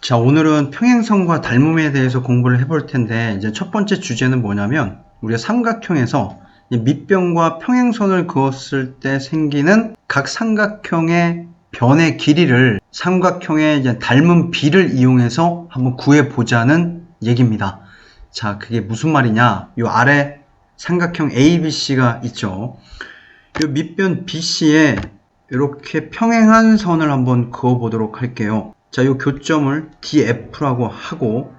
자, 오늘은 평행선과 닮음에 대해서 공부를 해볼 텐데, 이제 첫 번째 주제는 뭐냐면, 우리가 삼각형에서 이 밑변과 평행선을 그었을 때 생기는 각 삼각형의 변의 길이를 삼각형의 이제 닮은 비를 이용해서 한번 구해보자는 얘기입니다. 자, 그게 무슨 말이냐? 요 아래 삼각형 ABC가 있죠. 요 밑변 BC에 이렇게 평행한 선을 한번 그어보도록 할게요. 자, 요 교점을 DF라고 하고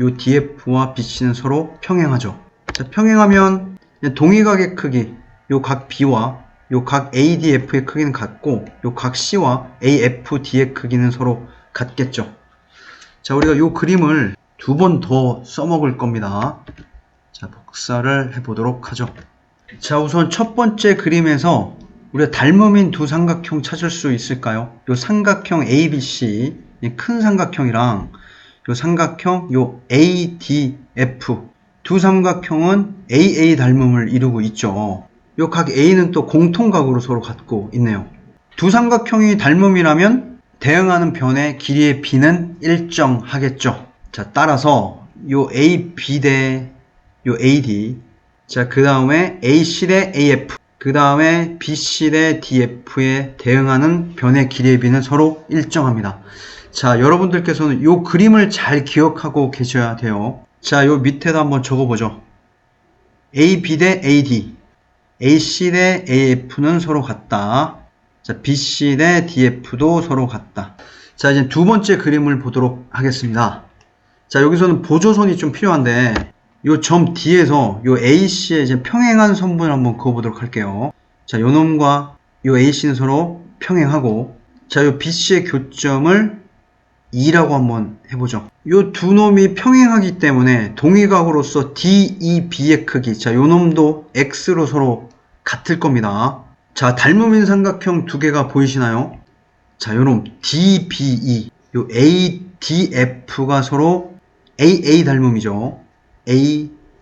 요 DF와 BC는 서로 평행하죠. 자, 평행하면 동의각의 크기, 요각 B와 요각 ADF의 크기는 같고 요각 C와 AFD의 크기는 서로 같겠죠. 자, 우리가 요 그림을 두 번 더 써먹을 겁니다. 자, 복사를 해보도록 하죠. 자, 우선 첫 번째 그림에서 우리가 닮음인 두 삼각형 찾을 수 있을까요? 요 삼각형 ABC, 이 큰 삼각형이랑 요 삼각형 요 ADF 두 삼각형은 AA 닮음을 이루고 있죠. 요 각 A는 또 공통각으로 서로 같고 있네요. 두 삼각형이 닮음이라면 대응하는 변의 길이의 B는 일정하겠죠. 자, 따라서 요 AB 대 요 AD 자, 그 다음에 AC 대 AF 그 다음에 BC 대 DF에 대응하는 변의 길이의 B는 서로 일정합니다. 자, 여러분들께서는 요 그림을 잘 기억하고 계셔야 돼요. 자, 요 밑에다 한번 적어보죠. AB 대 AD, AC 대 AF는 서로 같다. 자, BC 대 DF도 서로 같다. 자, 이제 두 번째 그림을 보도록 하겠습니다. 자, 여기서는 보조선이 좀 필요한데, 요 점 D에서 요 AC의 이제 평행한 선분을 한번 그어보도록 할게요. 자, 요 놈과 요 AC는 서로 평행하고, 자, 요 BC의 교점을 2라고 한번 해보죠. 요 두 놈이 평행하기 때문에 동의각으로서 DEB의 크기, 자, 요 놈도 X로 서로 같을 겁니다. 자, 닮음인 삼각형 두 개가 보이시나요? 자, 요 놈 DBE, 요 ADF가 서로 AA 닮음이죠.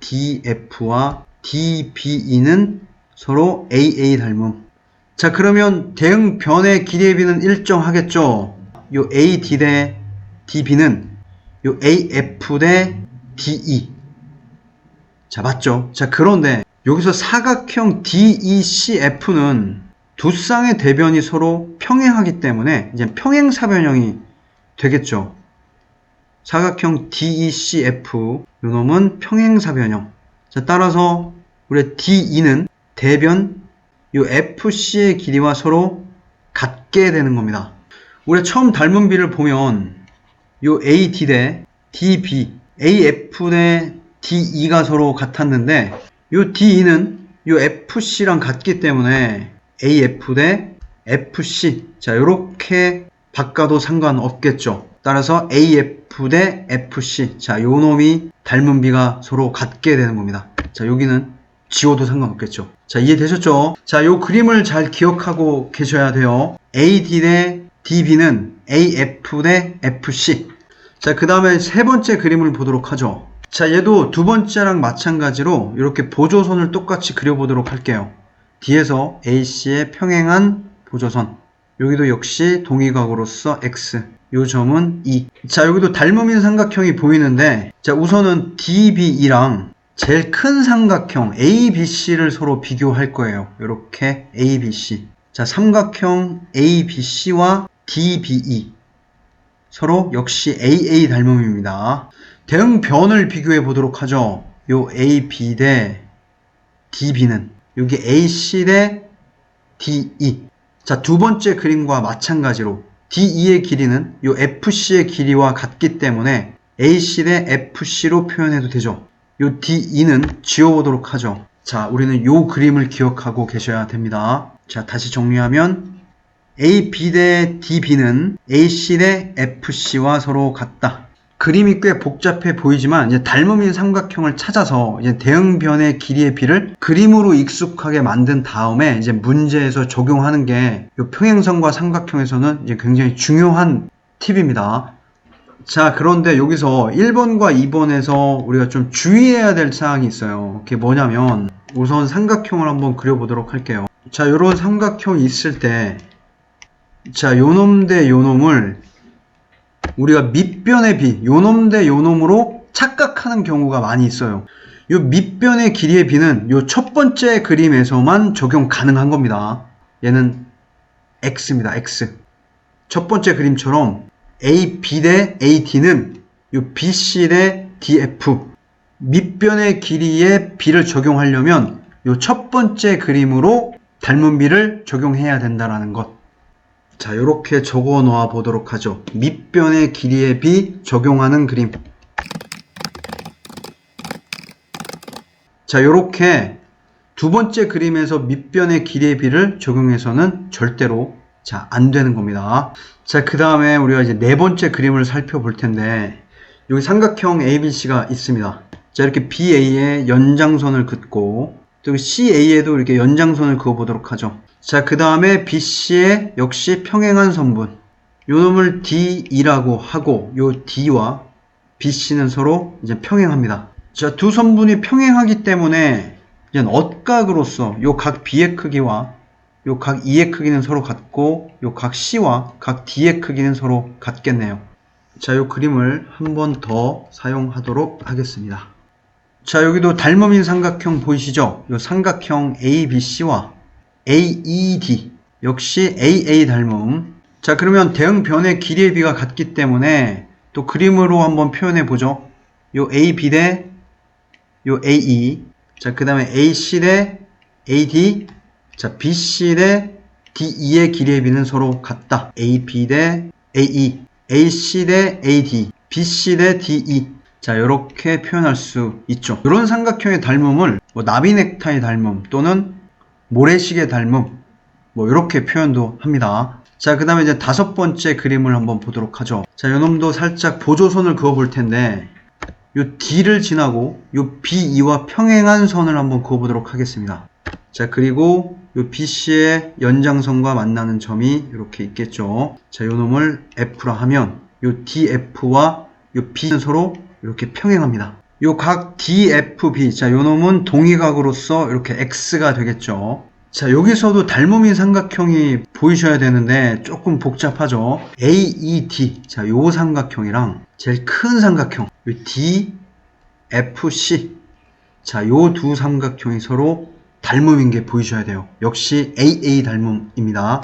ADF와 DBE는 서로 AA 닮음. 자, 그러면 대응 변의 길이의 비는 일정하겠죠? 요 AD 대 DB는 요 AF 대 DE. 자, 맞죠? 자, 그런데 여기서 사각형 DECF는 두 쌍의 대변이 서로 평행하기 때문에 이제 평행사변형이 되겠죠. 사각형 DECF 요 놈은 평행사변형. 자, 따라서 우리 DE는 대변 요 FC의 길이와 서로 같게 되는 겁니다. 우리 처음 닮은 비를 보면 요 AD 대 DB, AF 대 DE가 서로 같았는데 요 DE는 요 FC랑 같기 때문에 AF 대 FC 자 요렇게 바꿔도 상관없겠죠. 따라서 AF 대 FC 자 요 놈이 닮은 비가 서로 같게 되는 겁니다. 자 여기는 지워도 상관없겠죠. 자 이해되셨죠? 자 요 그림을 잘 기억하고 계셔야 돼요. AD 대 DB는 AF 대 FC 자 그 다음에 세 번째 그림을 보도록 하죠. 자 얘도 두 번째랑 마찬가지로 이렇게 보조선을 똑같이 그려보도록 할게요. D에서 AC의 평행한 보조선. 여기도 역시 동의각으로서 X. 요 점은 E. 자 여기도 닮음인 삼각형이 보이는데 자 우선은 DBE랑 제일 큰 삼각형 ABC를 서로 비교할 거예요. 이렇게 ABC 자 삼각형 ABC와 DBE 서로 역시 AA 닮음입니다 대응 변을 비교해 보도록 하죠 요 AB 대 DB는 여기 AC 대 DE. 자, 두 번째 그림과 마찬가지로 DE의 길이는 요 FC의 길이와 같기 때문에 AC 대 FC로 표현해도 되죠. 요 DE는 지워보도록 하죠. 자, 우리는 요 그림을 기억하고 계셔야 됩니다. 자, 다시 정리하면 AB 대 DB는 AC 대 FC와 서로 같다. 그림이 꽤 복잡해 보이지만 이제 닮음인 삼각형을 찾아서 이제 대응 변의 길이의 비를 그림으로 익숙하게 만든 다음에 이제 문제에서 적용하는 게 이 평행선과 삼각형에서는 이제 굉장히 중요한 팁입니다. 자, 그런데 여기서 1번과 2번에서 우리가 좀 주의해야 될 사항이 있어요. 그게 뭐냐면 우선 삼각형을 한번 그려보도록 할게요. 자, 이런 삼각형이 있을 때 자, 요놈 대 요놈을 우리가 밑변의 비, 요놈 대 요놈으로 착각하는 경우가 많이 있어요. 요 밑변의 길이의 비는 요 첫 번째 그림에서만 적용 가능한 겁니다. 얘는 x입니다. x. 첫 번째 그림처럼 AB 대 AD는 요 BC 대 DF 밑변의 길이의 비를 적용하려면 요 첫 번째 그림으로 닮은 비를 적용해야 된다라는 것. 자, 이렇게 적어 놓아 보도록 하죠. 밑변의 길이의 비 적용하는 그림. 자, 이렇게 두 번째 그림에서 밑변의 길이의 비를 적용해서는 절대로 자, 안 되는 겁니다. 자, 그 다음에 우리가 이제 네 번째 그림을 살펴볼 텐데, 여기 삼각형 ABC가 있습니다. 자, 이렇게 BA에 연장선을 긋고, 또 CA에도 이렇게 연장선을 그어보도록 하죠. 자, 그 다음에 BC에 역시 평행한 선분. 요 놈을 D2라고 하고, 요 D와 BC는 서로 이제 평행합니다. 자, 두 선분이 평행하기 때문에, 이제 엇각으로서 요 각 B의 크기와 요 각 E의 크기는 서로 같고, 요 각 C와 각 D의 크기는 서로 같겠네요. 자, 요 그림을 한 번 더 사용하도록 하겠습니다. 자, 여기도 닮음인 삼각형 보이시죠? 요 삼각형 ABC와 AED 역시 AA 닮음. 자, 그러면 대응 변의 길이의 비가 같기 때문에 또 그림으로 한번 표현해 보죠. 요 AB 대 요 AE. 자, 그 다음에 AC 대 AD. 자, BC 대 DE의 길이의 비는 서로 같다. AB 대 AE. AC 대 AD. BC 대 DE. 자, 이렇게 표현할 수 있죠. 이런 삼각형의 닮음을 뭐 나비 넥타이 닮음 또는 모래시계 닮음 뭐 이렇게 표현도 합니다. 자, 그 다음에 이제 다섯 번째 그림을 한번 보도록 하죠. 자, 요놈도 살짝 보조선을 그어 볼 텐데 요 D를 지나고 요 BE와 평행한 선을 한번 그어 보도록 하겠습니다. 자, 그리고 요 BC의 연장선과 만나는 점이 이렇게 있겠죠. 자, 요 놈을 F라 하면 요 DF와 요 B는 서로 이렇게 평행합니다. 요 각 DFB, 자, 요 놈은 동의각으로서 이렇게 X가 되겠죠. 자, 여기서도 닮음인 삼각형이 보이셔야 되는데 조금 복잡하죠. AED, 자, 요 삼각형이랑 제일 큰 삼각형, 요 DFC, 자, 요 두 삼각형이 서로 닮음인 게 보이셔야 돼요. 역시 AA 닮음입니다.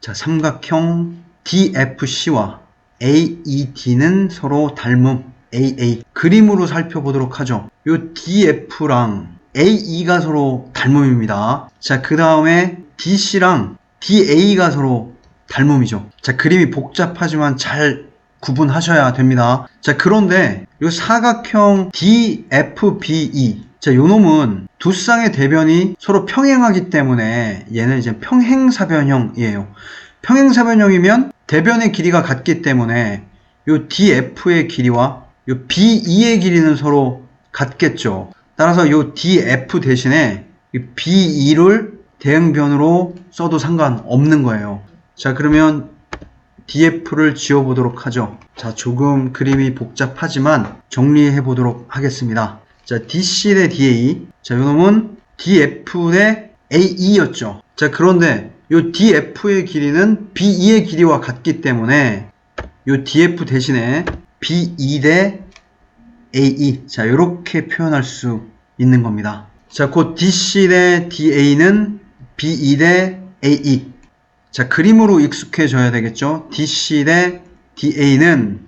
자, 삼각형 DFC와 AED는 서로 닮음 AA 그림으로 살펴보도록 하죠. 요 DF랑 AE가 서로 닮음입니다. 자, 그 다음에 DC랑 DA가 서로 닮음이죠. 자, 그림이 복잡하지만 잘 구분하셔야 됩니다. 자, 그런데 요 사각형 DFBE 자, 요 놈은 두 쌍의 대변이 서로 평행하기 때문에 얘는 이제 평행사변형이에요. 평행사변형이면 대변의 길이가 같기 때문에 요 DF의 길이와 요 BE의 길이는 서로 같겠죠. 따라서 요 DF 대신에 이 BE를 대응변으로 써도 상관없는 거예요. 자, 그러면 DF를 지워보도록 하죠. 자, 조금 그림이 복잡하지만 정리해 보도록 하겠습니다. 자, DC 대 DA. 자, 요놈은 DF 대 AE였죠. 자, 그런데 요 DF의 길이는 BE의 길이와 같기 때문에 요 DF 대신에 BE 대 AE. 자, 이렇게 표현할 수 있는 겁니다. 자, 곧 DC 대 DA는 BE 대 AE. 자, 그림으로 익숙해져야 되겠죠? DC 대 DA는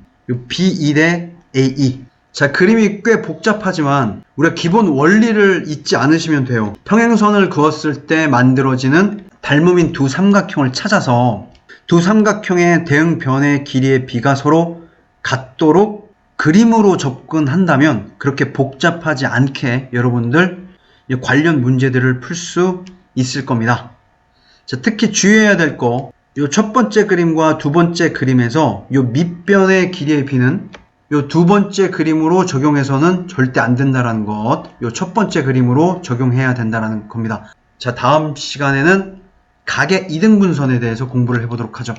BE 대 AE. 자, 그림이 꽤 복잡하지만 우리가 기본 원리를 잊지 않으시면 돼요. 평행선을 그었을 때 만들어지는 닮음인 두 삼각형을 찾아서 두 삼각형의 대응변의 길이의 비가 서로 같도록 그림으로 접근한다면 그렇게 복잡하지 않게 여러분들 관련 문제들을 풀 수 있을 겁니다. 자, 특히 주의해야 될 거, 요첫 번째 그림과 두 번째 그림에서 요 밑변의 길이의 비는 요두 번째 그림으로 적용해서는 절대 안 된다라는 것, 요첫 번째 그림으로 적용해야 된다라는 겁니다. 자, 다음 시간에는 각의 이등분선에 대해서 공부를 해보도록 하죠.